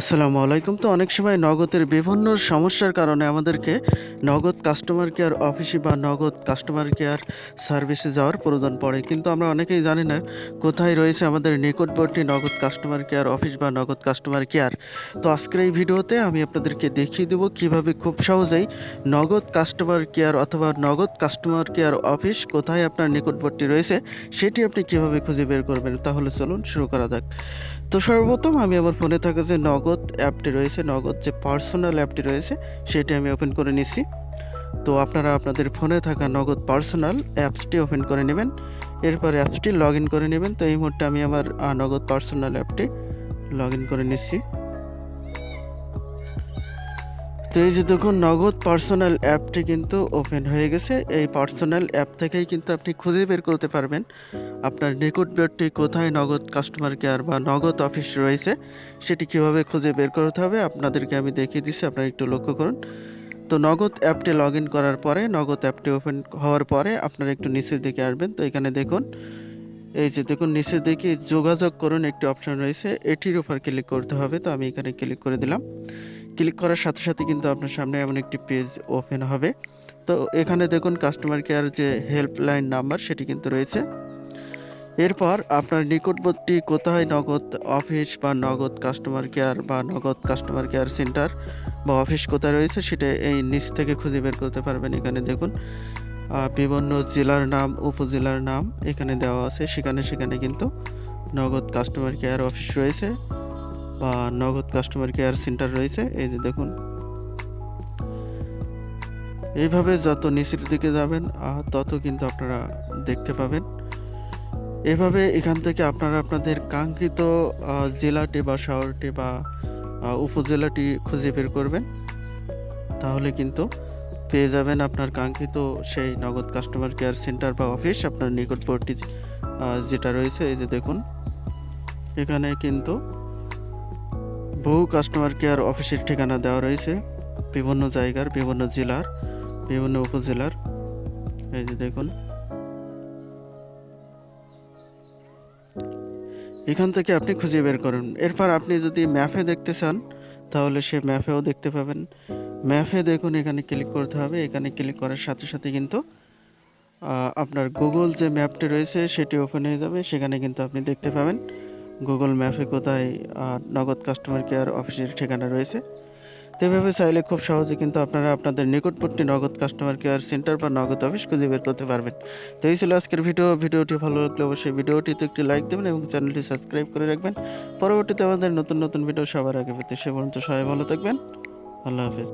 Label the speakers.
Speaker 1: আসসালামু আলাইকুম। তো অনেক সময় নগদের বিভিন্ন সমস্যার কারণে আমাদেরকে নগদ কাস্টমার কেয়ার অফিসে বা নগদ কাস্টমার কেয়ার সার্ভিসে যাওয়ার প্রয়োজন পড়ে। কিন্তু আমরা অনেকেই জানি না কোথায় রয়েছে আমাদের নিকটবর্তী নগদ কাস্টমার কেয়ার অফিস বা নগদ কাস্টমার কেয়ার তো আজকের এই ভিডিওতে আমি আপনাদেরকে দেখিয়ে দেবো কীভাবে খুব সহজেই নগদ কাস্টমার কেয়ার অথবা নগদ কাস্টমার কেয়ার অফিস কোথায় আপনার নিকটবর্তী রয়েছে, সেটি আপনি কীভাবে খুঁজে বের করবেন, তাহলে চলুন শুরু করা যাক। তো সর্বপ্রথম আমি আমার ফোনে থাকা যে নগদ অ্যাপটি রয়েছে, নগদ যে পার্সোনাল অ্যাপটি রয়েছে, সেটি আমি ওপেন করে নিচ্ছি তো আপনারা আপনাদের ফোনে থাকা নগদ পার্সোনাল অ্যাপসটি ওপেন করে নেবেন। এরপর অ্যাপসটি লগ ইন করে নেবেন। তো এই মুহূর্তে আমি আমার নগদ পার্সোনাল অ্যাপটি লগ ইন করে নিচ্ছি তো এই যে দেখুন, নগদ পার্সোনাল অ্যাপটি কিন্তু ওপেন হয়ে গেছে। এই পার্সোনাল অ্যাপ থেকেই কিন্তু আপনি খুঁজে বের করতে পারবেন। আপনার নিকটবর্তী কোথায় নগদ কাস্টমার কেয়ার বা নগদ অফিস রয়েছে, সেটি কীভাবে খুঁজে বের করতে হবে, আপনাদেরকে আমি দেখিয়ে দিচ্ছি, আপনারা একটু লক্ষ্য করুন। তো নগদ অ্যাপটি লগ ইন করার পরে, নগদ অ্যাপটি ওপেন হওয়ার পরে আপনারা একটু নিচের দিকে আসবেন। তো এখানে দেখুন, এই যে দেখুন, নিচের দিকে যোগাযোগ করুন, একটি অপশন রয়েছে, এটির উপর ক্লিক করতে হবে। তো আমি এখানে ক্লিক করে দিলাম। ক্লিক করার সাথে সাথে কিন্তু আপনার সামনে এমন একটি পেজ ওপেন হবে। তো এখানে দেখুন কাস্টমার কেয়ার যে হেল্পলাইন নাম্বার সেটি কিন্তু রয়েছে। এরপর আপনার নিকটবর্তী কোথায় নগদ অফিস বা নগদ কাস্টমার কেয়ার বা নগদ কাস্টমার কেয়ার সেন্টার বা অফিস কোথায় রয়েছে সেটা এই নিচ থেকে খুঁজে বের করতে পারবেন। এখানে দেখুন বিভিন্ন জেলার নাম, উপজেলার নাম এখানে দেওয়া আছে। সেখানে সেখানে কিন্তু নগদ কাস্টমার কেয়ার অফিস রয়েছে। বা নগদ কাস্টমার কেয়ার সেন্টার রয়েছে। এই যে দেখুন। এইভাবে যত নিচের দিকে যাবেন তত কিন্তু আপনারা দেখতে পাবেন। এভাবে এখান থেকে আপনারা আপনাদের কাঙ্ক্ষিত জেলাটি বা শহরটি বা উপজেলাটি খুঁজে বের করবেন। তাহলে কিন্তু পেয়ে যাবেন আপনার কাঙ্ক্ষিত সেই নগদ কাস্টমার কেয়ার সেন্টার বা অফিস আপনার নিকটবর্তী যেটা রয়েছে। এই যে দেখুন। এখানে কিন্তু বহু কাস্টমার কেয়ার অফিসের ঠিকানা দেওয়া রয়েছে। বিভিন্ন জায়গার, বিভিন্ন জেলার, বিভিন্ন উপজেলার। এই যে দেখুন। এখান থেকে আপনি খুঁজে বের করুন। এরপর আপনি যদি ম্যাপে দেখতে চান, তাহলে সে ম্যাপেও দেখতে পাবেন। ম্যাপে দেখুন, এখানে ক্লিক করতে হবে। এখানে ক্লিক করার সাথে সাথে কিন্তু আপনার গুগল যে ম্যাপটি রয়েছে, সেটি ওপেন হয়ে যাবে। সেখানে কিন্তু আপনি দেখতে পাবেন। গুগল ম্যাপে কোথায় নগদ কাস্টমার কেয়ার অফিসের ঠিকানা রয়েছে। তো এভাবে চাইলে খুব সহজে কিন্তু আপনারা আপনাদের নিকটবর্তী নগদ কাস্টমার কেয়ার সেন্টার বা নগদ অফিস খুঁজে বের করতে পারবেন। তো এই ছিল আজকের ভিডিও। ভিডিওটি ভালো লাগলে অবশ্যই ভিডিওটিতে একটি লাইক দেবেন এবং চ্যানেলটি সাবস্ক্রাইব করে রাখবেন। পরবর্তীতে আমাদের নতুন নতুন ভিডিও সবার আগে পেতে সে পর্যন্ত সবাই ভালো থাকবেন। আল্লাহ হাফেজ।